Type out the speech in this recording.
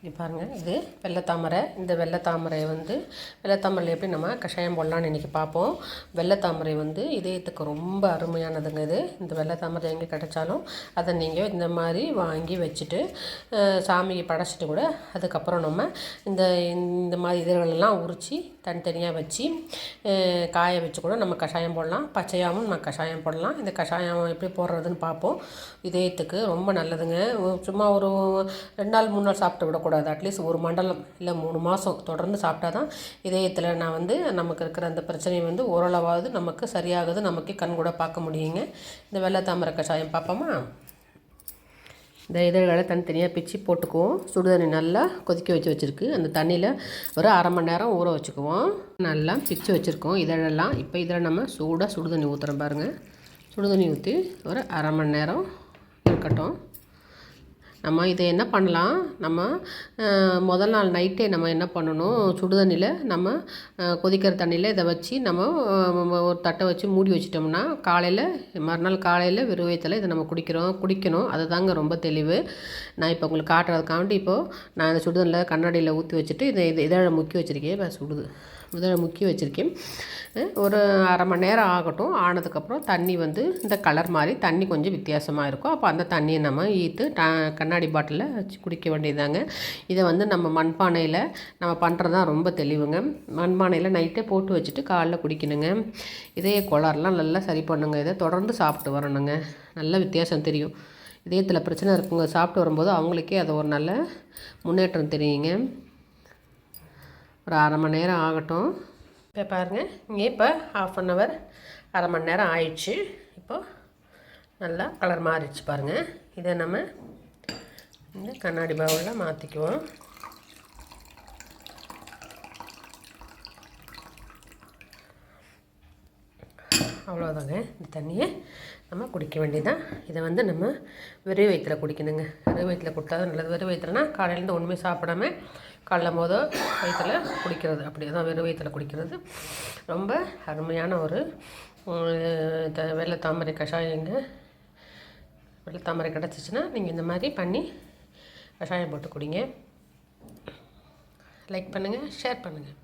இது பாருங்கள் இது வெள்ளைத்தாமரை இந்த வெள்ளைத்தாமரை வந்து வெள்ளைத்தாமரையில் எப்படி நம்ம கஷாயம் போடலான்னு இன்றைக்கி பார்ப்போம். வெள்ளைத்தாமரை வந்து இதயத்துக்கு ரொம்ப அருமையானதுங்க இது. இந்த வெள்ளைத்தாமரை எங்கே கிடைச்சாலும் அதை நீங்கள் இந்த மாதிரி வாங்கி வச்சுட்டு சாமிக்கு படைச்சிட்டு கூட அதுக்கப்புறம் நம்ம இந்த இந்த மாதிரி இதழ்களெல்லாம் உரித்து தனித்தனியாக வச்சு காய வச்சு கூட நம்ம கஷாயம் போடலாம். பச்சையாகவும் நம்ம கஷாயம் போடலாம். இந்த கஷாயம் எப்படி போடுறதுன்னு பார்ப்போம். இதயத்துக்கு ரொம்ப நல்லதுங்க. சும்மா ஒரு ரெண்டு நாள் மூணு நாள் சாப்பிட்டு விடக்கூடாது அட்லீஸ்ட் ஒரு மண்டலம் இல்லை மூணு மாதம் தொடர்ந்து சாப்பிட்டா தான் இதயத்தில் நான் வந்து நமக்கு இருக்கிற அந்த பிரச்சனை வந்து ஓரளவாவது நமக்கு சரியாகுது. நமக்கு கண் கூட பார்க்க முடியுங்க. இந்த வெள்ளை தாமரை கஷாயம் பார்ப்போமா இந்த இதழ்களை தனித்தனியாக பிச்சு போட்டுக்குவோம். சுடுதண்ணி நல்லா கொதிக்க வச்சு வச்சுருக்கு. அந்த தண்ணியில் ஒரு அரை மணி நேரம் ஊற வச்சுக்குவோம். நல்லா பிச்சு வச்சுருக்கோம். இதழெல்லாம் இப்போ இதில் நம்ம சூடாக சுடுதண்ணி ஊற்றுறோம் பாருங்கள் சுடுதண்ணி ஊற்றி ஒரு அரை மணி நேரம் இருக்கட்டும். நம்ம இதை என்ன பண்ணலாம்? நம்ம முதல் நாள் நைட்டே நம்ம என்ன பண்ணணும்? சுடுதண்ணியில் நம்ம கொதிக்கிற தண்ணியில் இதை வச்சு நம்ம ஒரு தட்டை வச்சு மூடி வச்சிட்டோம்னா காலையில் மறுநாள் காலையில் வெறும் வயித்துல இதை நம்ம குடிக்கிறோம் குடிக்கணும். அதுதாங்க ரொம்ப தெளிவு. நான் இப்போ உங்களுக்கு காட்டுறதுக்காண்டி இப்போது நான் இந்த சுடுதண்ணில் கண்ணாடியில் ஊற்றி வச்சுட்டு இதை இதை இதழை முக்கி வச்சுருக்கேன். இப்போ சுடுது இதழை முக்கி வச்சுருக்கேன். ஒரு அரை மணி நேரம் ஆகட்டும். ஆனதுக்கப்புறம் தண்ணி வந்து இந்த கலர் மாதிரி தண்ணி கொஞ்சம் வித்தியாசமாக இருக்கும். அப்போ அந்த தண்ணியை நம்ம ஈத்து ட கண்ணாடி பாட்டிலில் வச்சு குடிக்க வேண்டியதாங்க இதை வந்து நம்ம மண்பானையில் நம்ம பண்ணுறது தான் ரொம்ப தெளிவுங்க. மண்பானையில் நைட்டே போட்டு வச்சுட்டு காலைல குடிக்கணுங்க. இதே கோளாறுலாம் நல்லா சரி பண்ணுங்க. இதை தொடர்ந்து சாப்பிட்டு வரணுங்க. நல்ல வித்தியாசம் தெரியும். இதயத்தில் பிரச்சனை இருக்குங்க. சாப்பிட்டு வரும்போது அவங்களுக்கே அது ஒரு நல்ல முன்னேற்றம் தெரியுங்க. ஒரு அரை மணி நேரம் ஆகட்டும். இப்போ பாருங்கள் இங்கே இப்போ ஹாஃப் அன் ஹவர் அரை மணி நேரம் ஆயிடுச்சு. இப்போது நல்லா கலர் மாறிடுச்சு பாருங்கள் இதை நம்ம இந்த கண்ணாடி பவுலில் மாற்றிக்குவோம் அவ்வளோதாங்க இந்த தண்ணியை நம்ம குடிக்க வேண்டியதான் இதை வந்து நம்ம வெறும் வயிற்றுல குடிக்கணுங்க. வெறும் வயிற்றுல கொடுத்தா தான் நல்லது. வெறும் வயிற்றுலனா காலையிலேருந்து ஒன்றுமே சாப்பிடாம காலைல மோத வயிற்றுல குடிக்கிறது. அப்படி தான் வெறும் வயிற்றுல குடிக்கிறது. ரொம்ப அருமையான ஒரு த- வெள்ளை தாமரை கஷாயங்க. வெள்ளை தாமரை கிடச்சிச்சின்னா நீங்கள் இந்த மாதிரி பண்ணி கஷாயம் போட்டு குடிங்க. லைக் பண்ணுங்கள் ஷேர் பண்ணுங்கள்